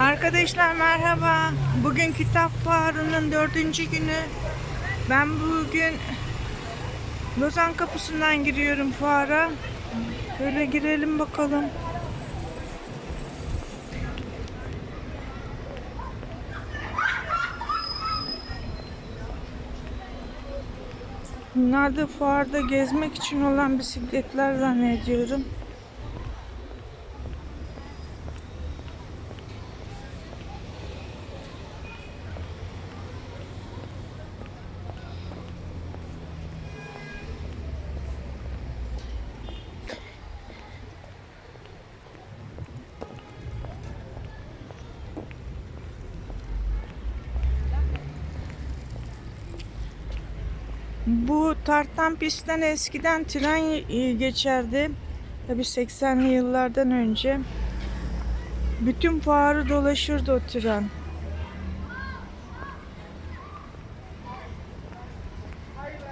Arkadaşlar merhaba. Bugün kitap fuarının dördüncü günü. Ben bugün Lozan kapısından giriyorum fuara. Böyle girelim bakalım. Bunlar da fuarda gezmek için olan bisikletler zannediyorum. Bu tartan pistten eskiden tren geçerdi. Tabii 80'li yıllardan önce. Bütün fuarı dolaşırdı o tren.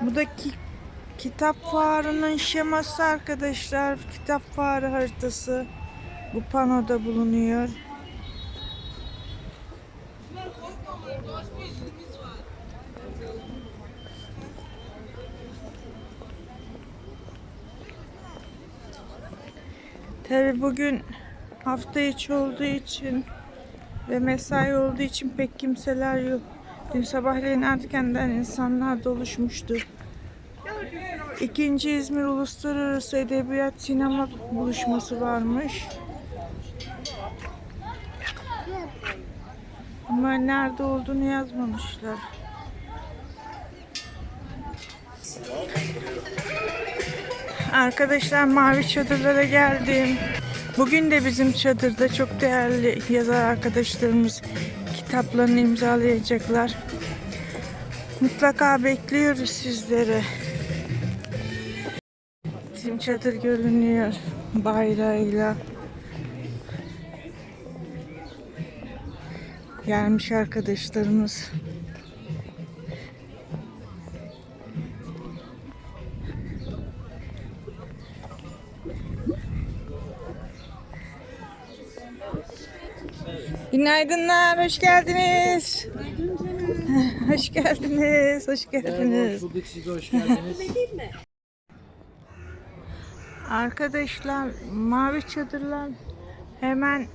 Bu da ki- kitap fuarının şeması arkadaşlar. Kitap fuarı haritası. Bu panoda bulunuyor. Tabi bugün hafta içi olduğu için ve mesai olduğu için pek kimseler yok. Dün sabahleyin erkenden insanlar doluşmuştu. İkinci İzmir Uluslararası Edebiyat Sinema buluşması varmış. Ama nerede olduğunu yazmamışlar. Arkadaşlar mavi çadırlara geldim. Bugün de bizim çadırda çok değerli yazar arkadaşlarımız kitaplarını imzalayacaklar. Mutlaka bekliyoruz sizleri. Bizim çadır görünüyor bayrağıyla. Gelmiş arkadaşlarımız. Günaydınlar, hoş geldiniz. Hoş geldiniz, hoş geldiniz. bulduk siz de hoş geldiniz. Arkadaşlar, mavi çadırlar hemen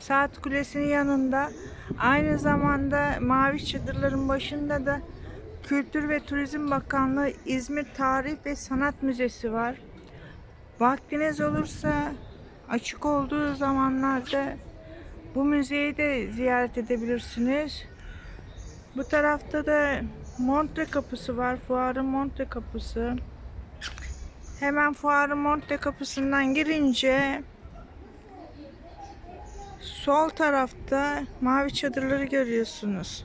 saat kulesinin yanında. Aynı zamanda mavi çadırların başında da Kültür ve Turizm Bakanlığı İzmir Tarih ve Sanat Müzesi var. Vaktiniz olursa açık olduğu zamanlarda bu müzeyi de ziyaret edebilirsiniz. Bu tarafta da Montre kapısı var. Fuarın Montre kapısı. Hemen fuarın Montre kapısından girince sol tarafta mavi çadırları görüyorsunuz.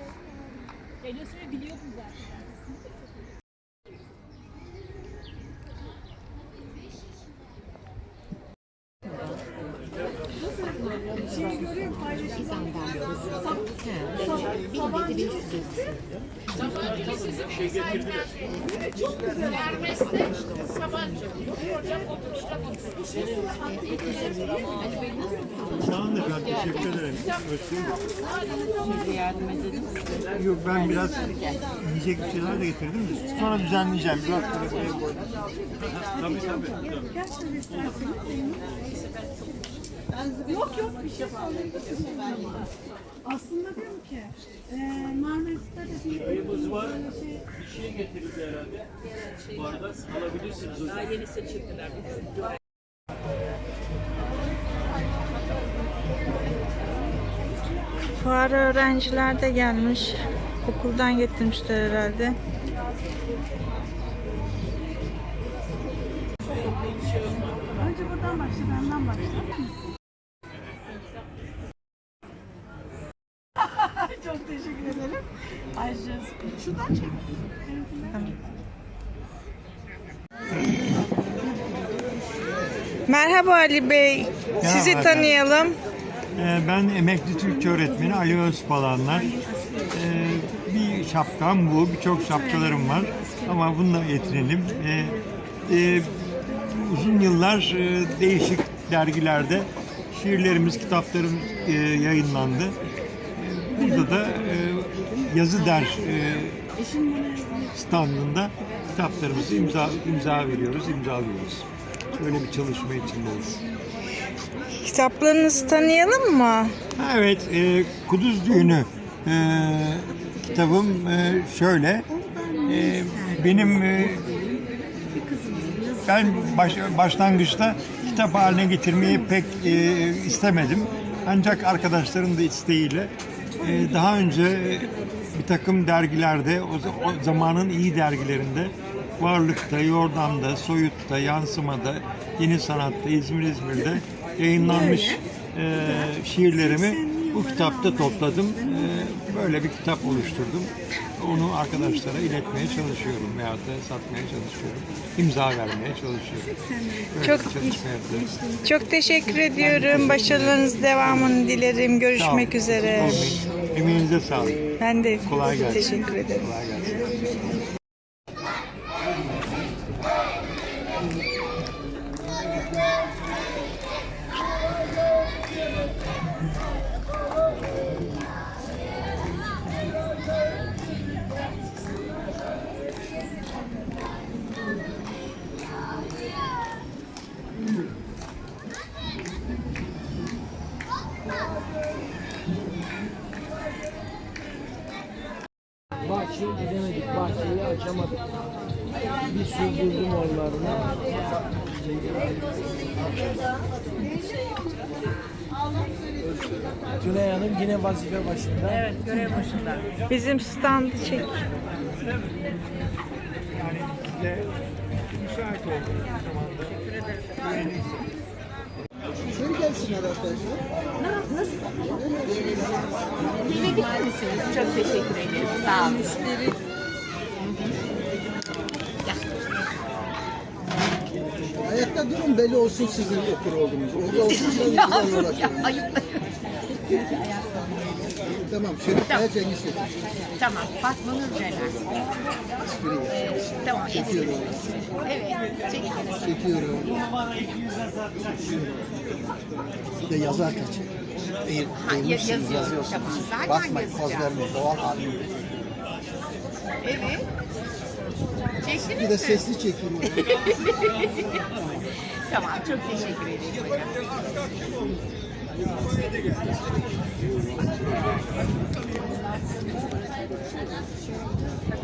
Sağ olun efendim, teşekkür ederim. Yok ben biraz yiyecek bir şeyler de getirdim de sonra düzenleyeceğim. Biraz sonra buraya koydum. Tabii tabii. Yok yok bir şey Aslında diyorum ki e, Marmaris'te de bir Çayımız var. Bir şey getirildi herhalde. Bardak alabilirsiniz. Daha yeni seçildiler. Fuara öğrenciler de gelmiş. Okuldan getirmişler herhalde. önce buradan başla benden başla. Çok teşekkür ederim. Vereceğiz. Şuradan çek. Merhaba Ali Bey. Sizi Merhaba. tanıyalım. Ee, Ben emekli Türkçe öğretmeni Ali Özpalanlar. Ee, Bir şapkam bu, birçok şapkalarım var ama bununla yetinelim. Ee, e, Uzun yıllar e, değişik dergilerde şiirlerimiz, kitaplarım e, yayınlandı. Burada da yazı der standında kitaplarımızı imza imza veriyoruz, imzalıyoruz. Böyle bir çalışma içindeyiz. Kitaplarınızı tanıyalım mı? Evet, e, Kuduz Düğünü e, kitabım e, şöyle. E, benim e, ben baş, başlangıçta kitap haline getirmeyi pek e, istemedim. Ancak arkadaşların da isteğiyle e, daha önce bir takım dergilerde, o, o zamanın iyi dergilerinde Varlık'ta, Yordam'da, Soyut'ta, Yansıma'da, Yeni Sanat'ta, İzmir İzmir'de yayınlanmış e, şiirlerimi bu kitapta topladım. E, böyle bir kitap oluşturdum. Onu arkadaşlara iletmeye çalışıyorum veyahut da satmaya çalışıyorum. İmza vermeye çalışıyorum. Böyle Çok- bir çalışma yapıyorum. Çok teşekkür ediyorum. Başarılarınız devamını dilerim. Sağ Görüşmek üzere. Olmayın. Emeğinize sağlık. Ben de Kolay gelsin. teşekkür ederim. Kolay gelsin. Bahçeyi gidemedik, bahçeyi açamadık. Bir sürdürdüm onlarını. Tülay Hanım yine vazife başında. Evet. Bizim standı çek. Yani size müsait olduğunuz zamanda Dinledik misiniz? Çok teşekkür ederim. Sağ olun. Ayakta durun belli olsun sizin okur olduğunuz. Orada olsun bizden ya, uğraşmayın. ayıp. Tamam Şerif Kaya Cengiz Tekin. Tamam. Fatma Nur. Ee, tamam. Çekiyorum. Evet. Çekiniz. Çekiyorum. Bir de yazarken çek. Eğil, Ha, ya- eğilmişsiniz, yazıyorum. yazıyorsunuz. Tamam. Zaten Bakmayın poz vermeyin. Doğal halinde. Evet. Çektiniz Bir de sesli çekiyorum. Tamam. Çok teşekkür ederim hocam. F. S is Francis, Francis. Fran Francis. Ya böyle mi? Bir de ben Fransızca okuyorum, biliyor musun? Nasıl? Bir de Fransızca okuyorum yani. Okumasam da olacak. Ben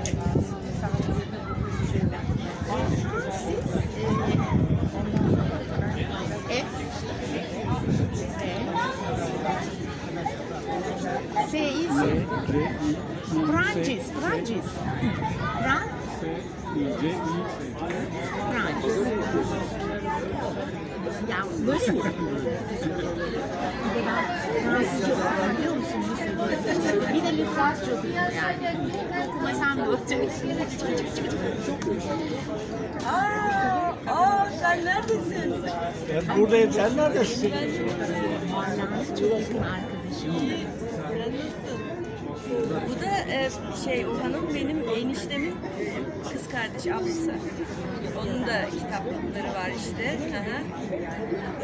buradayım, sen neredesin? Bu da e, şey Orhan'ın benim eniştemin kız kardeş ablası. Onun da kitaplıkları var işte. Hı.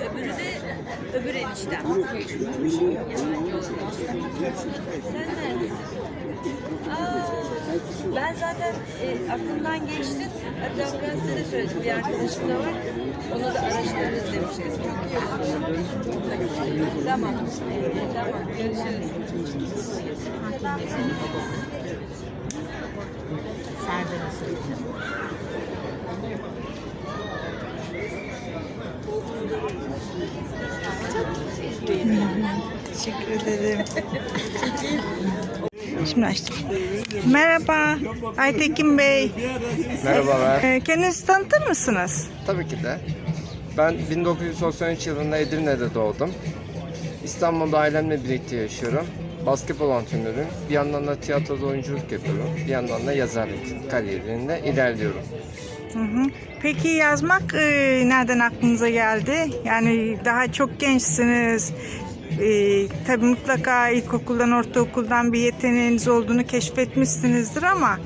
Öbürü de öbür eniştem. Sen neredesin? Aa, ben zaten e, aklımdan geçtin. Hatta size de söyledim. Bir arkadaşım da var. Onu da araştırırız demiştiniz. Çok iyi olur. Tamam. Tamam. Görüşürüz. Serdar'a söyleyeceğim. Teşekkür ederim. Şimdi açtım. Merhaba Aytekin Bey. Merhabalar. Ee, kendinizi tanıtır mısınız? Tabii ki de. Ben 1993 yılında Edirne'de doğdum. İstanbul'da ailemle birlikte yaşıyorum. basketbol antrenörüyüm. Bir yandan da tiyatroda oyunculuk yapıyorum. Bir yandan da yazarlık kariyerinde ilerliyorum. Hı hı. Peki yazmak e, nereden aklınıza geldi? Yani daha çok gençsiniz. E, tabii mutlaka ilkokuldan, ortaokuldan bir yeteneğiniz olduğunu keşfetmişsinizdir ama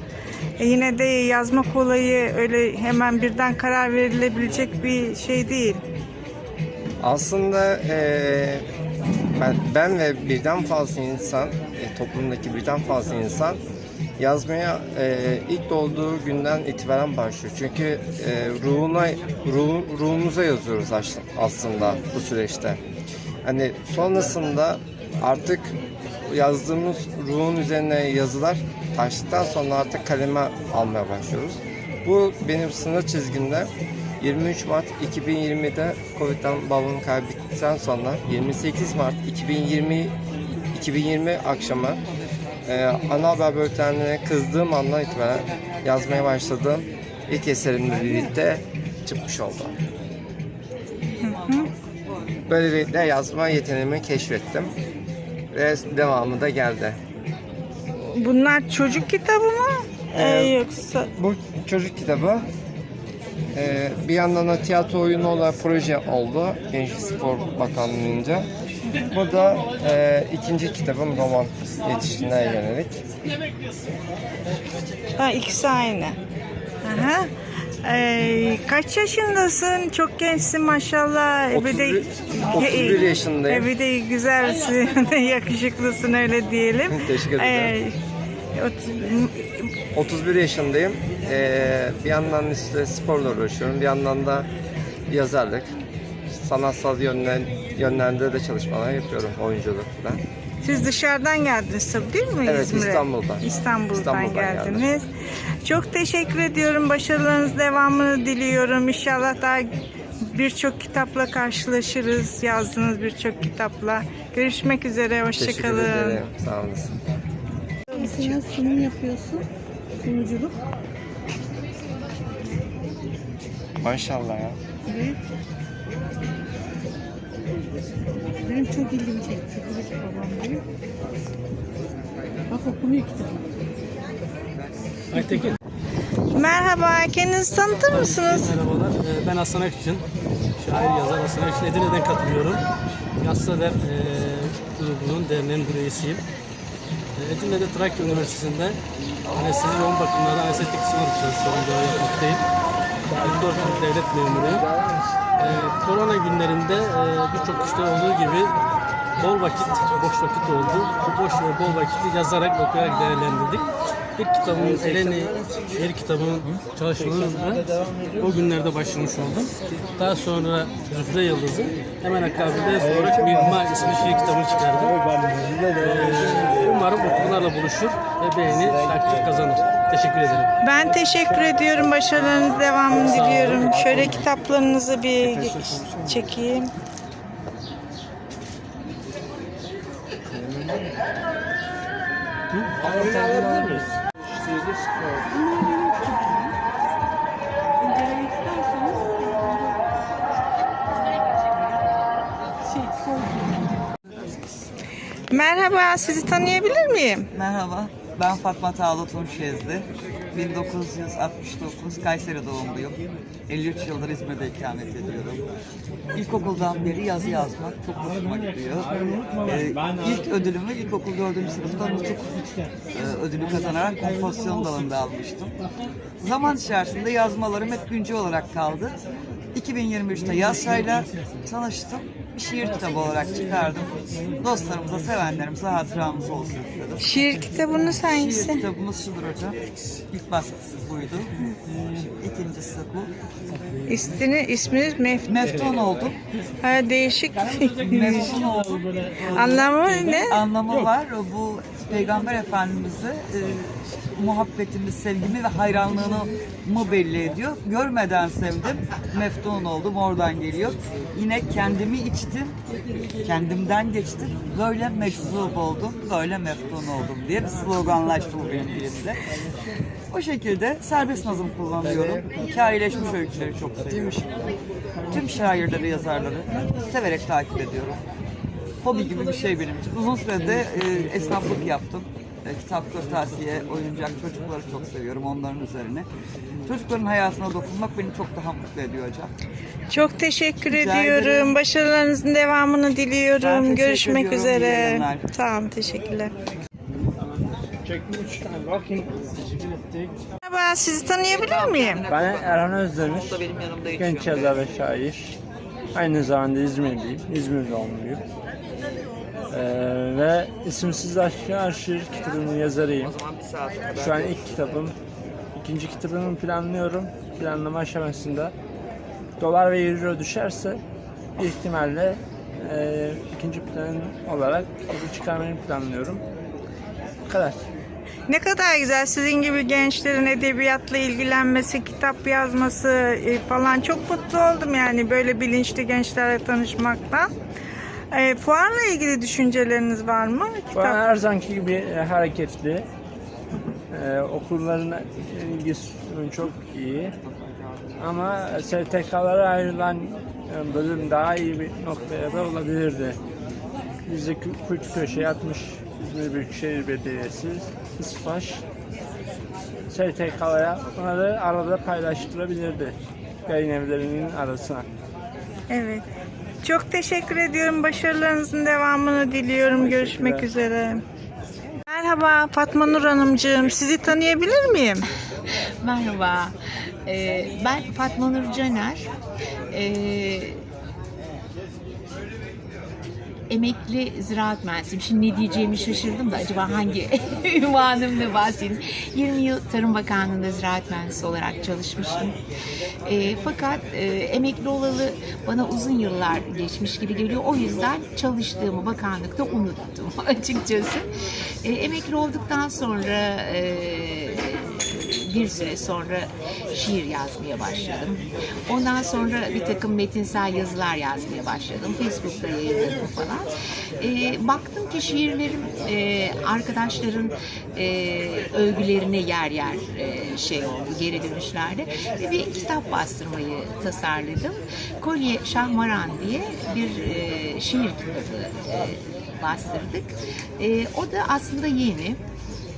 e, yine de yazmak olayı öyle hemen birden karar verilebilecek bir şey değil. Aslında eee, ben, ben ve birden fazla insan, e, toplumdaki birden fazla insan yazmaya eee, ilk doğduğu günden itibaren başlıyor. Çünkü eee, ruhuna, ruh, ruhumuza yazıyoruz as- aslında bu süreçte. Hani sonrasında artık yazdığımız ruhun üzerine yazılar taştıktan sonra artık kaleme almaya başlıyoruz. Bu benim sınır çizgimde 23 Mart 2020'de Covid'den babamı kaybettikten sonra 28 Mart 2020 2020 akşamı e, ana haber bültenlerine kızdığım andan itibaren yazmaya başladığım ilk eserimle birlikte çıkmış oldu. Böylelikle yazma yeteneğimi keşfettim ve devamı da geldi. Bunlar çocuk kitabı mı? E, yoksa Bu çocuk kitabı e, bir yandan da tiyatro oyunu olarak proje oldu Gençlik Spor Bakanlığı'nca. Bu da e, ikinci kitabım roman yetişkinlere yönelik. ha, ikisi aynı. Aha. E, kaç yaşındasın? Çok gençsin maşallah. E, Bir de- 31, 31 yaşındayım. Bir de güzelsin, yakışıklısın öyle diyelim. Teşekkür ederim. E, ot- 31 yaşındayım. E, bir yandan işte sporla uğraşıyorum. Bir yandan da yazarlık, sanatsal yönden, yönlerde de çalışmalar yapıyorum. Oyunculuk falan. Siz dışarıdan geldiniz tabii değil mi Evet, İzmir'e? İstanbul'dan. İstanbul'dan, İstanbul'dan geldiniz. Çok teşekkür ediyorum. Başarılarınız devamını diliyorum. İnşallah daha birçok kitapla karşılaşırız. Yazdığınız birçok kitapla. Görüşmek üzere. Teşekkür Hoşçakalın. ederim. Sağ olasın. Mesela sunum yapıyorsun. Sunuculuk. Maşallah ya. Evet. Benim çok ilgimi çekti. Kılıç babam benim. Bak okumuyor kitabı. Aytekin. Merhaba. Kendinizi tanıtır mısınız? Merhabalar. Ee, Ben Hasan Akçın. Şair yazar Hasan Akçın. Edirne'den katılıyorum. Yazsader e, grubunun derneğin üyesiyim. E, Edirne'de Trakya Üniversitesi'nde anestezi yoğun bakımlarda anestezik sınır çalışıyorum. Yapmaktayım. 24 yıl devlet memuruyum. E, korona günlerinde e, birçok işte olduğu gibi bol vakit, boş vakit oldu. Bu boş ve bol vakiti yazarak, okuyarak değerlendirdik. Bir kitabın Eleni, bir kitabın çalışmalarına o günlerde başlamış oldum. Daha sonra Zühre Yıldız'ı hemen akabinde olarak Mihma ismi şiir kitabını çıkardım. Ee, umarım okumalarla buluşur ve beğeni takdir kazanır. Teşekkür ederim. Ben teşekkür ediyorum. Başarılarınız devamını diliyorum. Şöyle kitaplarınızı bir çekeyim. İncelemek isterseniz şey soygun. Merhaba. Sizi tanıyabilir miyim? Merhaba, ben Fatma Tağlı Tunç Yezdi. 1969 Kayseri doğumluyum. 53 yıldır İzmir'de ikamet ediyorum. İlkokuldan beri yazı yazmak çok hoşuma gidiyor. Ee, ilk ödülümü ilkokul 4. sınıfta nutuk e, ödülü kazanarak kompozisyon dalında almıştım. Zaman içerisinde yazmalarım hep güncel olarak kaldı. 2023'te Yasra'yla tanıştım. Bir şiir kitabı olarak çıkardım. Dostlarımıza, sevenlerimize hatıramız olsun istedim. Şiir kitabınız Şiir hangisi? kitabımız şudur hocam. İlk baskısı buydu. İkincisi bu. İsmini, isminiz Mef Meftun oldum. ha, değişik. Meftun oldum. Anlamı ne? Anlamı var. Bu Peygamber Efendimiz'e e, muhabbetimi, sevgimi ve hayranlığını mı belli ediyor. Görmeden sevdim. Meftun oldum. Oradan geliyor. Yine kendimi içtim. Kendimden geçtim. Böyle meczup oldum. Böyle meftun oldum diye bir sloganlaştı bu benim dilimde. O şekilde serbest nazım kullanıyorum. Hikayeleşmiş öyküleri çok seviyorum. Tüm şairleri, yazarları severek takip ediyorum. hobi gibi bir şey benim için. Uzun sürede e, esnaflık yaptım. E, kitap, kırtasiye, oyuncak, çocukları çok seviyorum onların üzerine. Çocukların hayatına dokunmak beni çok daha mutlu ediyor hocam. Çok teşekkür Rica ediyorum. ederim. Başarılarınızın devamını diliyorum. Görüşmek ediyorum. Üzere. Tamam, teşekkürler. Çektim üç Merhaba, sizi tanıyabilir miyim? Ben Erhan Özdemir. O da benim yanımda Genç yazar ve şair. Aynı zamanda İzmirliyim. İzmir doğumluyum. Ee, ve İsimsiz Aşkı Arşir kitabının yazarıyım. Şu an ilk kitabım. İkinci kitabımı planlıyorum. Planlama aşamasında. Dolar ve euro düşerse bir ihtimalle e, ikinci plan olarak kitabı çıkarmayı planlıyorum. Bu kadar. Ne kadar güzel sizin gibi gençlerin edebiyatla ilgilenmesi, kitap yazması e, falan çok mutlu oldum yani böyle bilinçli gençlerle tanışmaktan. E, fuarla ilgili düşünceleriniz var mı? Kitap her zamanki gibi hareketli. E, okulların ilgisi çok iyi. Ama STK'lara ayrılan e, bölüm daha iyi bir noktaya da olabilirdi. Bizi kü- köşeye atmış İzmir Büyükşehir Belediyesi, İSPAŞ, STK'lara bunları arada paylaştırabilirdi yayın evlerinin arasına. Evet. Çok teşekkür ediyorum. Başarılarınızın devamını diliyorum. Görüşmek üzere. Merhaba Fatma Nur Hanımcığım. Sizi tanıyabilir miyim? Merhaba. Ee, ben Fatma Nur Caner. Ee, emekli ziraat mühendisiyim. Şimdi ne diyeceğimi şaşırdım da acaba hangi ünvanımla bahsedeyim. 20 yıl Tarım Bakanlığı'nda ziraat mühendisi olarak çalışmıştım. Ee, fakat e, emekli olalı bana uzun yıllar geçmiş gibi geliyor. O yüzden çalıştığımı bakanlıkta unuttum açıkçası. Ee, emekli olduktan sonra e, bir süre sonra şiir yazmaya başladım. Ondan sonra bir takım metinsel yazılar yazmaya başladım. Facebook'ta yayınladım falan. Ee, baktım ki şiirlerim e, arkadaşların e, övgülerine yer yer e, şey oldu, geri dönüşlerde. Ve bir kitap bastırmayı tasarladım. Kolye Şahmaran diye bir e, şiir kitabı e, bastırdık. E, o da aslında yeni.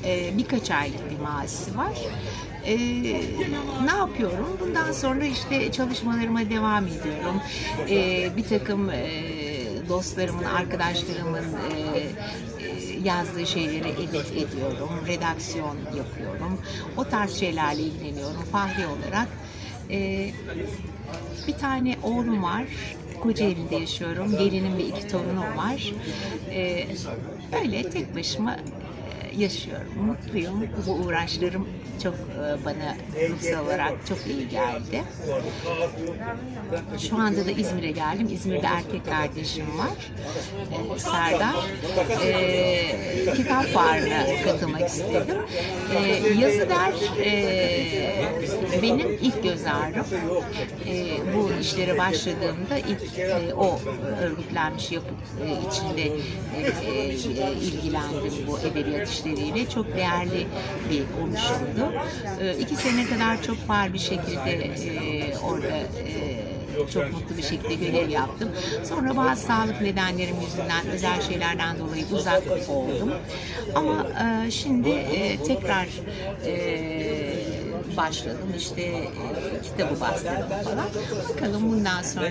E, birkaç aylık bir mazisi var. E, ne yapıyorum? Bundan sonra işte çalışmalarıma devam ediyorum. E, bir takım e, dostlarımın, arkadaşlarımın e, e, yazdığı şeyleri edit ediyorum, redaksiyon yapıyorum. O tarz şeylerle ilgileniyorum Fahri olarak. E, bir tane oğlum var. Kocaeli'nde yaşıyorum. Gelinim ve iki torunum var. E, öyle tek başıma yaşıyorum. Mutluyum. Bu uğraşlarım çok e, bana ruhsal olarak çok iyi geldi. Şu anda da İzmir'e geldim. İzmir'de erkek kardeşim var. e, Serdar. E, kitap fuarına katılmak istedim. E, yazı e, benim ilk göz ağrım. E, bu işlere başladığımda ilk e, o örgütlenmiş yapı e, içinde e, e, ilgilendim bu edebiyat işleriyle. Çok değerli bir oluşumdu. E, iki sene kadar çok var bir şekilde e, orada e, çok mutlu bir şekilde görev yaptım. Sonra bazı sağlık nedenlerim yüzünden, özel şeylerden dolayı uzak oldum. Ama e, şimdi tekrar başladım. İşte kitabı bastırdım falan. Bakalım bundan sonra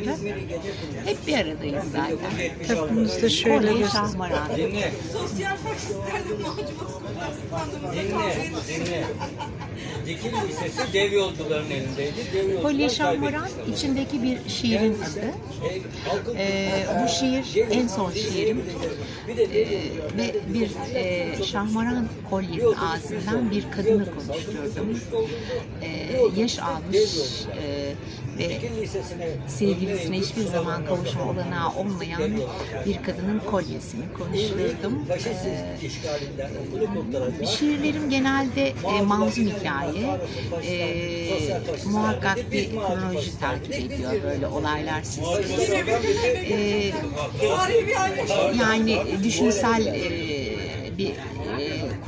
hep bir aradayız zaten. Kitabınızda şöyle Kolye göster. Şahmaran. Dikili Lisesi dev yolcuların elindeydi. Dev yolcular Kolye Şahmaran kaybetmişler. içindeki bir şiirin adı. Ee, bu şiir en son şiirim. Ee, ve bir e, şahmaran kolyenin ağzından bir kadını konuşturdum. Ee, yaş almış e, ve sevgilisine hiçbir zaman kavuşma olanağı olmayan bir kadının kolyesini konuşturdum. faşist Ee. Şiirlerim genelde e, manzum hikaye. E, muhakkak bir kronoloji takip ediyor böyle olaylar silsilesi. E, yani düşünsel e, bir e,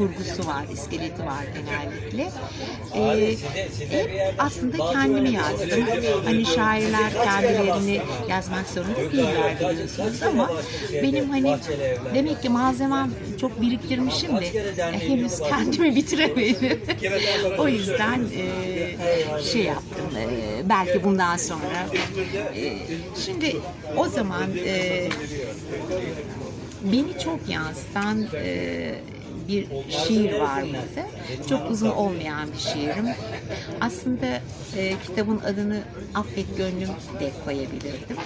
kurgusu var, iskeleti var genellikle. E, hep aslında kendimi yazdım. Hani şairler kendilerini yazmak zorunda değiller biliyorsunuz ama benim hani demek ki malzemem çok biriktirmişim de e, henüz kendimi bitiremedim. o yüzden e, şey yaptım. e, belki bundan sonra. e, şimdi o zaman e, beni çok yansıtan e, bir şiir var burada. Çok uzun olmayan bir şiirim. Aslında e, kitabın adını Affet Gönlüm de koyabilirdim.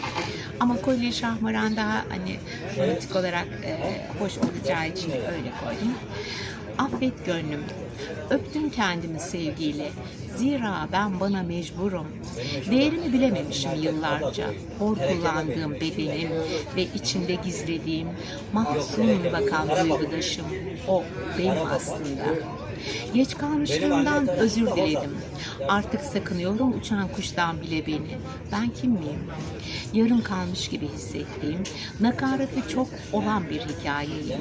Ama Kolye Şahmaran daha hani fonetik olarak e, hoş olacağı için öyle koydum. Affet gönlüm, öptüm kendimi sevgiyle. Zira ben bana mecburum. Değerimi bilememişim yıllarca. Hor kullandığım bedenim ve içinde gizlediğim mahzun bakan duygudaşım. O benim aslında. Geç kalmışlığımdan özür diledim. Artık sakınıyorum uçan kuştan bile beni. Ben kim miyim? Yarım kalmış gibi hissettiğim, nakaratı çok olan bir hikayeyim.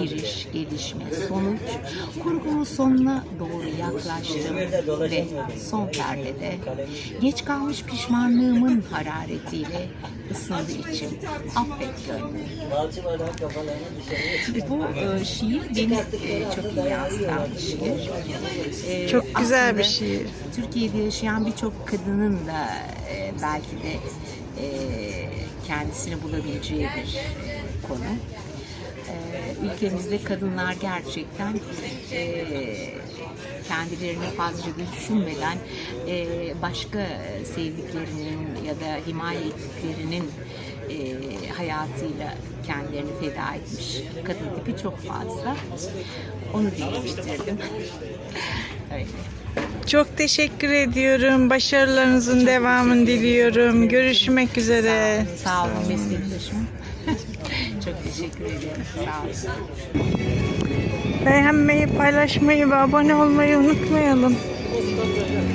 Giriş, gelişme, sonuç, kurgunun sonuna doğru yaklaştım ve son perdede geç kalmış pişmanlığımın hararetiyle ısındı içim. Affet gönlüm. Bu e, şiir beni e, çok iyi yansıtan bir şiir. E, Çok güzel bir şiir. Türkiye'de yaşayan birçok kadının da e, belki de e, kendisini bulabileceği bir konu. Ülkemizde kadınlar gerçekten e, kendilerini fazla düşünmeden e, başka sevdiklerinin ya da himaye ettiklerinin e, hayatıyla kendilerini feda etmiş kadın tipi çok fazla. Onu değiştirdim. Öyle. Çok teşekkür ediyorum. Başarılarınızın devamını diliyorum. Görüşmek üzere. Sağ olun meslektaşım. Çok teşekkür ederim. Sağ olun. Beğenmeyi, paylaşmayı ve abone olmayı unutmayalım.